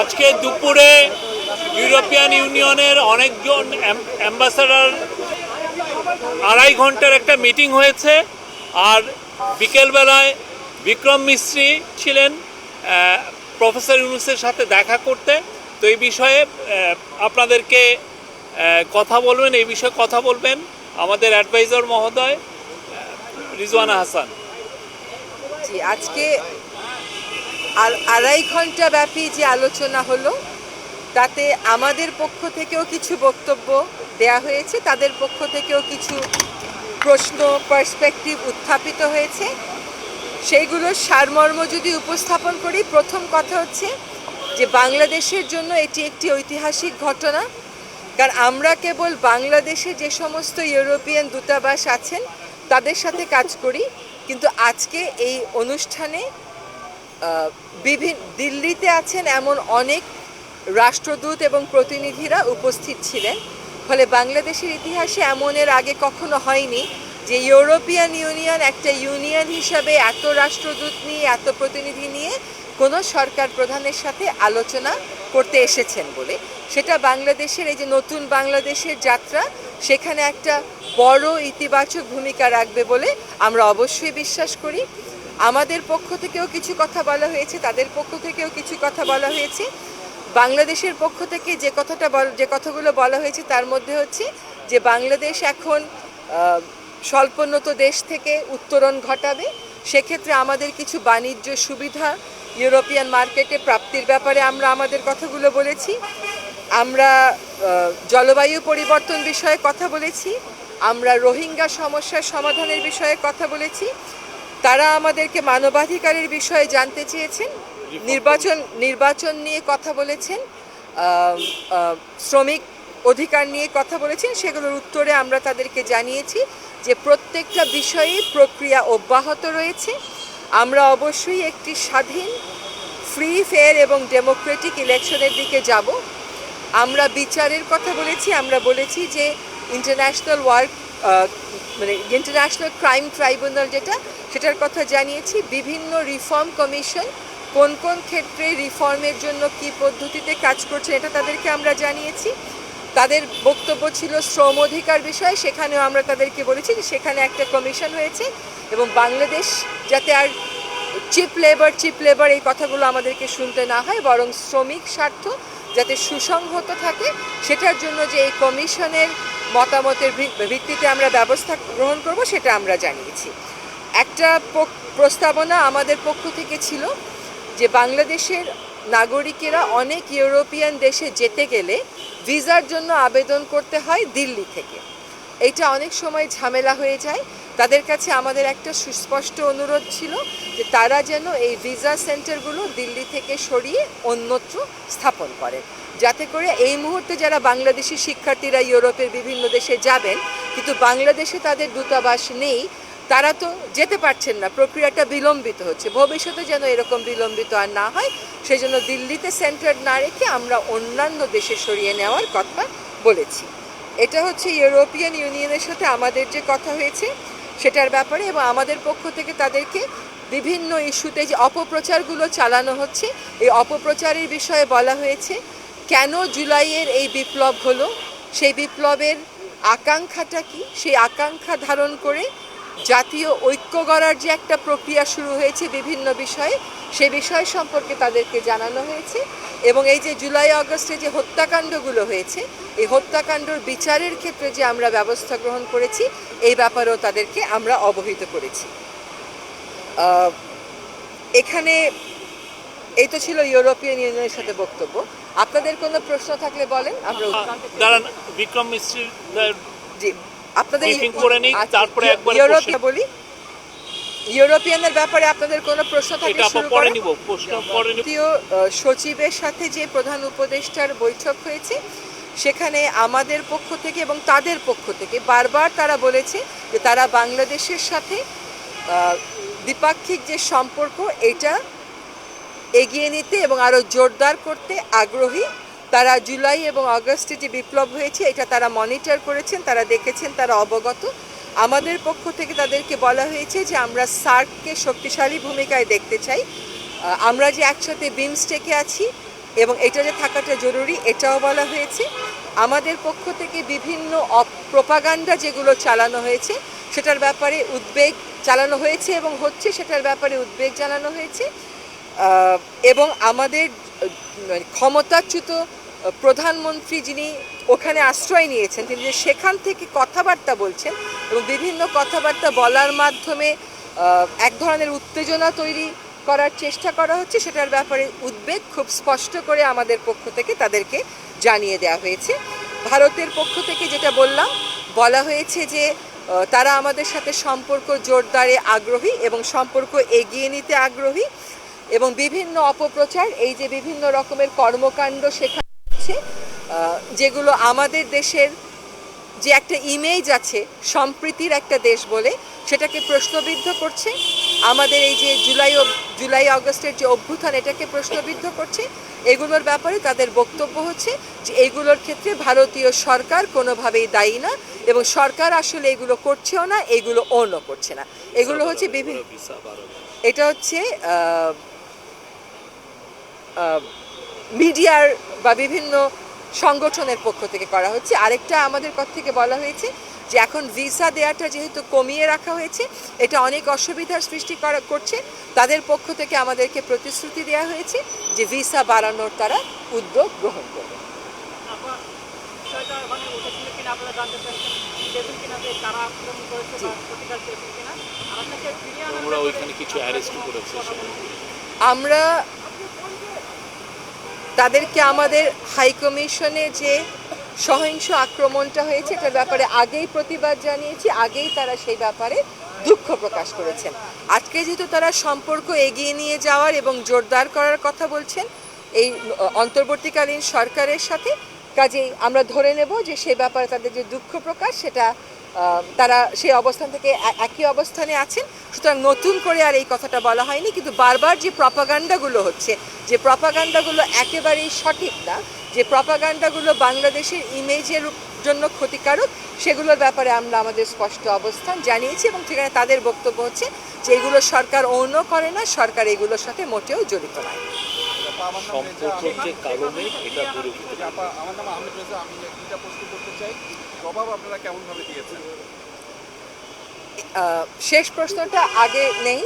আজকে দুপুরে ইউরোপিয়ান ইউনিয়নের অনেকজন অ্যাম্বাসাডার আড়াই ঘণ্টার একটা মিটিং হয়েছে। আর বিকেলবেলায় বিক্রম মিস্ত্রি ছিলেন প্রফেসর ইউনুসের সাথে দেখা করতে। তো এই বিষয়ে আপনাদেরকে কথা বলবেন, এই বিষয়ে কথা বলবেন আমাদের অ্যাডভাইজার মহোদয় রিজওয়ানা হাসান। জি, আজকে আর আড়াই ঘণ্টা ব্যাপী যে আলোচনা হলো, তাতে আমাদের পক্ষ থেকেও কিছু বক্তব্য দেয়া হয়েছে, তাদের পক্ষ থেকেও কিছু প্রশ্ন পার্সপেক্টিভ উত্থাপিত হয়েছে। সেইগুলোর সারমর্ম যদি উপস্থাপন করি, প্রথম কথা হচ্ছে যে বাংলাদেশের জন্য এটি একটি ঐতিহাসিক ঘটনা, কারণ আমরা কেবল বাংলাদেশে যে সমস্ত ইউরোপিয়ান দূতাবাস আছেন, তাদের সাথে কাজ করি, কিন্তু আজকে এই অনুষ্ঠানে বিভিন্ন দিল্লিতে আছেন এমন অনেক রাষ্ট্রদূত এবং প্রতিনিধিরা উপস্থিত ছিলেন। ফলে বাংলাদেশের ইতিহাসে এমন এর আগে কখনো হয়নি যে ইউরোপিয়ান ইউনিয়ন একটা ইউনিয়ন হিসাবে এত রাষ্ট্রদূত নিয়ে, এত প্রতিনিধি নিয়ে কোনো সরকার প্রধানের সাথে আলোচনা করতে এসেছেন বলে। সেটা বাংলাদেশের এই যে নতুন বাংলাদেশের যাত্রা, সেখানে একটা বড় ইতিবাচক ভূমিকা রাখবে বলে আমরা অবশ্যই বিশ্বাস করি। আমাদের পক্ষ থেকেও কিছু কথা বলা হয়েছে, তাদের পক্ষ থেকেও কিছু কথা বলা হয়েছে। বাংলাদেশের পক্ষ থেকে যে কথাটা বল, যে কথাগুলো বলা হয়েছে তার মধ্যে হচ্ছে যে বাংলাদেশ এখন স্বল্পোন্নত দেশ থেকে উত্তরণ ঘটাবে। সেক্ষেত্রে আমাদের কিছু বাণিজ্য সুবিধা ইউরোপিয়ান মার্কেটে প্রাপ্তির ব্যাপারে আমরা আমাদের কথাগুলো বলেছি। আমরা জলবায়ু পরিবর্তন বিষয়ে কথা বলেছি। আমরা রোহিঙ্গা সমস্যার সমাধানের বিষয়ে কথা বলেছি। তারা আমাদেরকে মানবাধিকারের বিষয়ে জানতে চেয়েছেন, নির্বাচন নির্বাচন নিয়ে কথা বলেছেন শ্রমিক অধিকার নিয়ে কথা বলেছেন, সেগুলোর উত্তরে আমরা তাদেরকে জানিয়েছি যে প্রত্যেকটা বিষয়েই প্রক্রিয়া অব্যাহত রয়েছে। আমরা অবশ্যই একটি স্বাধীন, ফ্রি, ফেয়ার এবং ডেমোক্রেটিক ইলেকশনের দিকে যাব। আমরা বিচারের কথা বলেছি, আমরা বলেছি যে ইন্টারন্যাশনাল ওয়ার্ক মানে ইন্টারন্যাশনাল ক্রাইম ট্রাইব্যুনাল যেটা, সেটার কথা জানিয়েছি, বিভিন্ন রিফর্ম কমিশন কোন কোন ক্ষেত্রে রিফর্মের জন্য কি পদ্ধতিতে কাজ করছে এটা তাদেরকে আমরা জানিয়েছি। তাদের বক্তব্য ছিল শ্রম অধিকার বিষয়ে, সেখানেও আমরা তাদেরকে বলেছি যে সেখানে একটা কমিশন হয়েছে এবং বাংলাদেশ যাতে আর চিপ লেবার চিপ লেবার এই কথাগুলো আমাদেরকে শুনতে না হয়, বরং শ্রমিক স্বার্থ যাতে সুসংহত থাকে, সেটার জন্য যে এই কমিশনের মতামতের ভিত্তিতে আমরা ব্যবস্থা গ্রহণ করব, সেটা আমরা জানিয়েছি। একটা প্রস্তাবনা আমাদের পক্ষ থেকে ছিল যে বাংলাদেশের নাগরিকেরা অনেক ইউরোপিয়ান দেশে যেতে গেলে ভিসার জন্য আবেদন করতে হয় দিল্লি থেকে। এটা অনেক সময় ঝামেলা হয়ে যায়। তাদের কাছে আমাদের একটা সুস্পষ্ট অনুরোধ ছিল যে তারা যেন এই ভিসা সেন্টারগুলো দিল্লি থেকে সরিয়ে অন্যত্র স্থাপন করেন। যাতে করে এই মুহূর্তে যারা বাংলাদেশি শিক্ষার্থীরা ইউরোপের বিভিন্ন দেশে যাবেন, কিন্তু বাংলাদেশে তাদের দূতাবাস নেই, তারা তো যেতে পারছেন না, প্রক্রিয়াটা বিলম্বিত হচ্ছে। ভবিষ্যতে যেন এরকম বিলম্বিত আর না হয় সেই জন্য দিল্লিতে সেন্টার না রেখে আমরা অন্যান্য দেশে সরিয়ে নেওয়ার কথা বলেছি। এটা হচ্ছে ইউরোপিয়ান ইউনিয়নের সাথে আমাদের যে কথা হয়েছে। সেটার ব্যাপারে এবং আমাদের পক্ষ থেকে তাদেরকে বিভিন্ন ইস্যুতে যে অপপ্রচারগুলো চালানো হচ্ছে, এই অপপ্রচারের বিষয়ে বলা হয়েছে, কেন জুলাইয়ের এই বিপ্লব হলো? সেই বিপ্লবের আকাঙ্ক্ষাটা কি? সেই আকাঙ্ক্ষা ধারণ করে জাতীয় ঐক্য গড়ার যে একটা প্রক্রিয়া শুরু হয়েছে বিভিন্ন বিষয়ে সে বিষয় সম্পর্কে তাদেরকে জানানো হয়েছে এবং এই যে জুলাই আগস্টে যে হত্যাকাণ্ডগুলো হয়েছে এই হত্যাকাণ্ডর বিচারের ক্ষেত্রে যে আমরা ব্যবস্থা গ্রহণ করেছি এই ব্যাপারেও তাদেরকে আমরা অবহিত করেছি। এখানে এই তো ছিল ইউরোপিয়ান ইউনিয়নের সাথে বক্তব্য। আপনাদের কোনো প্রশ্ন থাকলে বলেন আমরা দাঁড়ান বিক্রম মিস্ত্রির জি আপনাদের করে নিই, আচ্ছা, তারপরে একবারে বলি ইউরোপিয়ানের ব্যাপারে আপনাদের কোনো প্রশ্ন থাকলে শুরু পরে নিব প্রশ্ন পরে নিব। সচিবের সাথে যে প্রধান উপদেষ্টার বৈঠক হয়েছে সেখানে আমাদের পক্ষ থেকে এবং তাদের পক্ষ থেকে বারবার তারা বলেছে যে তারা বাংলাদেশের সাথে দ্বিপাক্ষিক যে সম্পর্ক এটা এগিয়ে নিতে এবং আরও জোরদার করতে আগ্রহী। তারা জুলাই এবং আগস্টে যে বিপ্লব হয়েছে এটা তারা মনিটর করেছেন তারা দেখেছেন তারা অবগত। আমাদের পক্ষ থেকে তাদেরকে বলা হয়েছে যে আমরা সার্ককে শক্তিশালী ভূমিকায় দেখতে চাই। আমরা যে একসাথে বিমস্টেকে আছি এবং এটা যে থাকাটা জরুরি, এটাও বলা হয়েছে। আমাদের পক্ষ থেকে বিভিন্ন প্রপাগান্ডা যেগুলো চালানো হয়েছে, সেটার ব্যাপারে উদ্বেগ চালানো হয়েছে এবং হচ্ছে সেটার ব্যাপারে উদ্বেগ জানানো হয়েছে। এবং আমাদের মানে ক্ষমতাচ্যুত প্রধানমন্ত্রী যিনি ওখানে আশ্রয় নিয়েছেন, তিনি যে সেখান থেকে কথাবার্তা বলছেন এবং বিভিন্ন কথাবার্তা বলার মাধ্যমে এক ধরনের উত্তেজনা তৈরি করার চেষ্টা করা হচ্ছে, সেটার ব্যাপারে উদ্বেগ খুব স্পষ্ট করে আমাদের পক্ষ থেকে তাদেরকে জানিয়ে দেওয়া হয়েছে। ভারতের পক্ষ থেকে যেটা বললাম, বলা হয়েছে যে তারা আমাদের সাথে সম্পর্ক জোরদারে আগ্রহী এবং সম্পর্ক এগিয়ে নিতে আগ্রহী এবং বিভিন্ন অপপ্রচার, এই যে বিভিন্ন রকমের কর্মকাণ্ড শেখা হচ্ছে যেগুলো আমাদের দেশের যে একটা ইমেজ আছে সম্প্রীতির একটা দেশ বলে সেটাকে প্রশ্নবিদ্ধ করছে। আমাদের এই যে জুলাই জুলাই আগস্টের যে অভ্যুত্থান এটাকে প্রশ্নবিদ্ধ করছে। এগুলোর ব্যাপারে তাদের বক্তব্য হচ্ছে যে এগুলোর ক্ষেত্রে ভারতীয় সরকার কোনোভাবেই দায়ী না এবং সরকার আসলে এগুলো করছেও না এগুলো অন্য করছে না। এগুলো হচ্ছে বিভিন্ন এটা হচ্ছে মিডিয়ার বা বিভিন্ন সংগঠনের পক্ষ থেকে করা হচ্ছে। আরেকটা আমাদের পক্ষ থেকে বলা হয়েছে যে এখন ভিসা দেওয়াটা যেহেতু কমিয়ে রাখা হয়েছে এটা অনেক অসুবিধার সৃষ্টি করা করছে। তাদের পক্ষ থেকে আমাদেরকে প্রতিশ্রুতি দেওয়া হয়েছে যে ভিসা বাড়ানোর তারা উদ্যোগ গ্রহণ করবে। আমরা তাদেরকে আমাদের হাইকমিশনে যে সহিংস আক্রমণটা হয়েছে, এটার ব্যাপারে আগেই প্রতিবাদ জানিয়েছি, আগেই তারা সেই ব্যাপারে দুঃখ প্রকাশ করেছেন। আজকে যেহেতু তারা সম্পর্ক এগিয়ে নিয়ে যাওয়ার এবং জোরদার করার কথা বলছেন, এই অন্তর্বর্তীকালীন সরকারের সাথে, কাজেই আমরা ধরে নেব যে সে ব্যাপারে তাদের যে দুঃখ প্রকাশ, সেটা তারা সেই অবস্থান থেকে একই অবস্থানে আছেন। সুতরাং নতুন করে আর এই কথাটা বলা হয়নি, কিন্তু বারবার যে প্রপাগান্ডাগুলো হচ্ছে, যে প্রপাগান্ডাগুলো একেবারেই সঠিক না, যে প্রপাগান্ডাগুলো বাংলাদেশের ইমেজের জন্য ক্ষতিকারক, সেগুলোর ব্যাপারে আমরা আমাদের স্পষ্ট অবস্থান জানিয়েছি এবং সেখানে তাদের বক্তব্য হচ্ছে যে এগুলো সরকার অন্য করে না, সরকার এগুলোর সাথে মোটেও জড়িত নয়। সম্পর্কের যে কারণে এটা দূরীভূত আমার নাম আহমেদ রেজা আমি প্রশ্ন করতে চাই। জবাব আপনারা কেমন ভাবে দিয়েছেন শেষ প্রশ্নটা আগে নেই।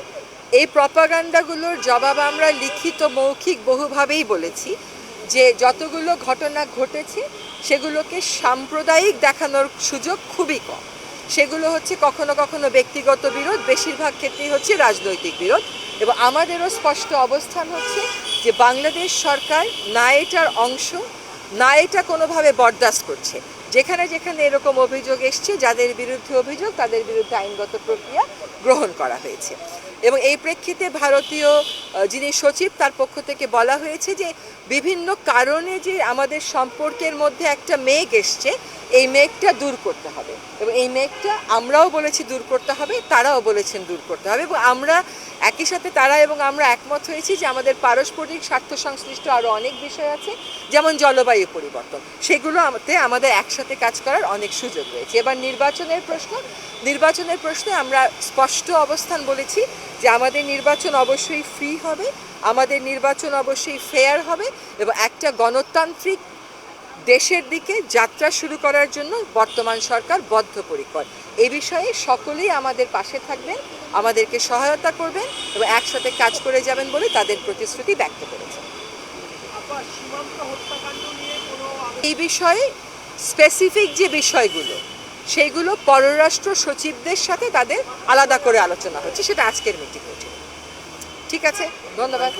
এই প্রপাগান্ডাগুলোর জবাব আমরা লিখিত মৌখিক বহুভাবেই বলেছি যে যতগুলো ঘটনা ঘটেছে সেগুলোকে সাম্প্রদায়িক দেখানোর সুযোগ খুবই কম। সেগুলো হচ্ছে কখনো কখনো ব্যক্তিগত বিরোধ বেশিরভাগ ক্ষেত্রেই হচ্ছে রাজনৈতিক বিরোধ। এবং আমাদেরও স্পষ্ট অবস্থান হচ্ছে যে বাংলাদেশ সরকার না এটার অংশ, না এটা কোনোভাবে বরদাস্ত করছে। যেখানে যেখানে এরকম অভিযোগ এসছে, যাদের বিরুদ্ধে অভিযোগ, তাদের বিরুদ্ধে আইনগত প্রক্রিয়া গ্রহণ করা হয়েছে। এবং এই প্রেক্ষিতে ভারতীয় যিনি সচিব, তার পক্ষ থেকে বলা হয়েছে যে বিভিন্ন কারণে যে আমাদের সম্পর্কের মধ্যে একটা মেঘ এসছে এই মেঘটা দূর করতে হবে। এবং এই মেঘটা আমরাও বলেছি দূর করতে হবে, তারাও বলেছেন দূর করতে হবে। এবং আমরা একই সাথে তারা এবং আমরা একমত হয়েছি যে আমাদের পারস্পরিক স্বার্থ সংশ্লিষ্ট আরও অনেক বিষয় আছে, যেমন জলবায়ু পরিবর্তন। সেগুলো আমাতে আমাদের একসাথে কাজ করার অনেক সুযোগ রয়েছে। এবার নির্বাচনের প্রশ্ন, নির্বাচনের প্রশ্নে আমরা স্পষ্ট অবস্থান বলেছি যে আমাদের নির্বাচন অবশ্যই ফ্রি হবে, আমাদের নির্বাচন অবশ্যই ফেয়ার হবে এবং একটা গণতান্ত্রিক দেশের দিকে যাত্রা শুরু করার জন্য বর্তমান সরকার বদ্ধপরিকর। এ বিষয়ে সকলেই আমাদের পাশে থাকবেন, আমাদেরকে সহায়তা করবেন এবং একসাথে কাজ করে যাবেন বলে তাদের প্রতিশ্রুতি ব্যক্ত কোনো এই বিষয়ে স্পেসিফিক যে বিষয়গুলো সেইগুলো পররাষ্ট্র সচিবদের সাথে তাদের আলাদা করে আলোচনা হচ্ছে, সেটা আজকের মিটিং হচ্ছে। ঠিক আছে, ধন্যবাদ।